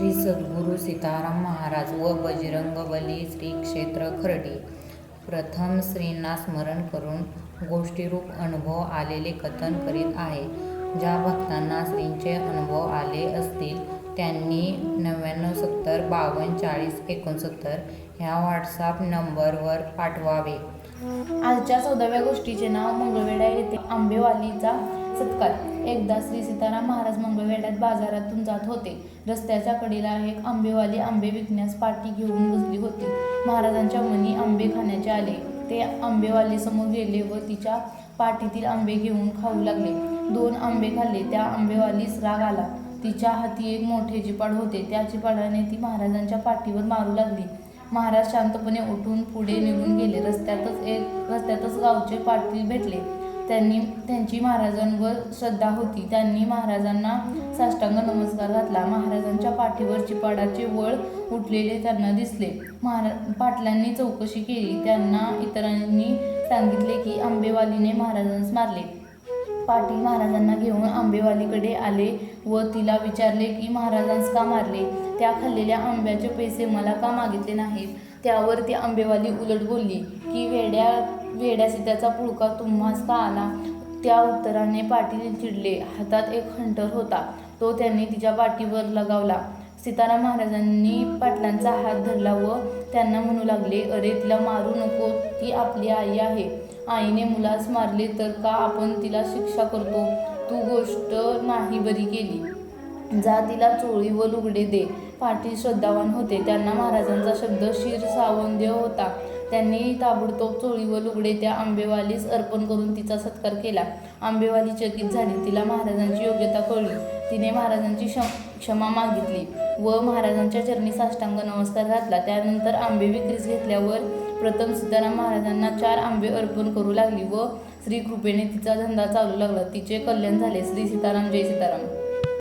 श्री सद्गुरू सीताराम महाराज व बजरंगबली श्री क्षेत्र खरडी. प्रथम श्रींना स्मरण करून गोष्टीरूप अनुभव आलेले कथन करीत आहे. ज्या भक्तांना श्रींचे अनुभव आले असतील त्यांनी नव्याण्णव सत्तर बावन्न चाळीस एकोणसत्तर ह्या व्हॉट्सॲप नंबरवर पाठवावे. आजच्या चौदाव्या गोष्टीचे नाव मंगळवेढा येथे आंबेवालीचा सत्कार. एकदा श्री सीताराम महाराज मंगळवेढ्यात बाजारातून जात होते. रस्त्याच्या कडेला एक आंबेवाली आंबे विकण्यास पाठी घेऊन बसली होती. महाराजांच्या मनी आंबे खाण्याचे आले. ते आंबेवाली समोर गेले व तिच्या पाठीतील आंबे घेऊन खाऊ लागले. दोन आंबे खाल्ले त्या आंबेवालीस राग आला. तिच्या हाती एक मोठे चिपाड होते. त्या चिपाडाने ती महाराजांच्या पाठीवर मारू लागली. महाराज शांतपणे उठून पुढे निघून गेले. रस्त्यातच एक रस्त्यातच गावचे पाटील भेटले. त्यांनी त्यांची महाराजांवर श्रद्धा होती. त्यांनी महाराजांना साष्टांग नमस्कार घातला. महाराजांच्या पाठीवर चिपाडाचे वळ उठलेले त्यांना दिसले. महारा पाटलांनी चौकशी केली. त्यांना इतरांनी सांगितले की आंबेवालीने महाराजांस मारले. पाटील महाराजांना घेऊन आंबेवालीकडे आले व तिला विचारले की महाराजांस का मारले? त्या खाल्लेल्या आंब्याचे पैसे मला का मागितले नाहीत? त्यावर ती आंबेवाली उलट बोलली की वेड्या वेड्या सीत्याचा पुळका तुम्हास का आला? त्या उत्तराने पाटील चिडले. हातात एक हंटर होता. तो त्यांनी तिच्या पाठीवर लगावला. सीताराम महाराजांनी पाटलांचा हात धरला व त्यांना म्हणू लागले अरे तिला मारू नको. ती आपली आई आहे. आईने मुलास मारले तर का आपण तिला शिक्षा करतो? तू गोष्ट नाही बरी केली. जा तिला चोळी व लुगडे दे. पाटील श्रद्धावान होते. त्यांना महाराजांचा शब्द शिर सावंद्य होता. त्यांनी ताबडतोब चोळी व लुगडे त्या आंबेवालीस अर्पण करून तिचा सत्कार केला. आंबेवाली चकित झाली. तिला महाराजांची योग्यता कळली. तिने महाराजांची क्षमा मागितली व महाराजांच्या चरणी साष्टांग नमस्कार घातला. त्यानंतर आंबे विक्रीस घेतल्यावर प्रथम सीताराम महाराजांना चार आंबे अर्पण करू लागली व श्री कृपेने तिचा धंदा चालू लागला. तिचे कल्याण झाले. श्री सीताराम जय सीताराम.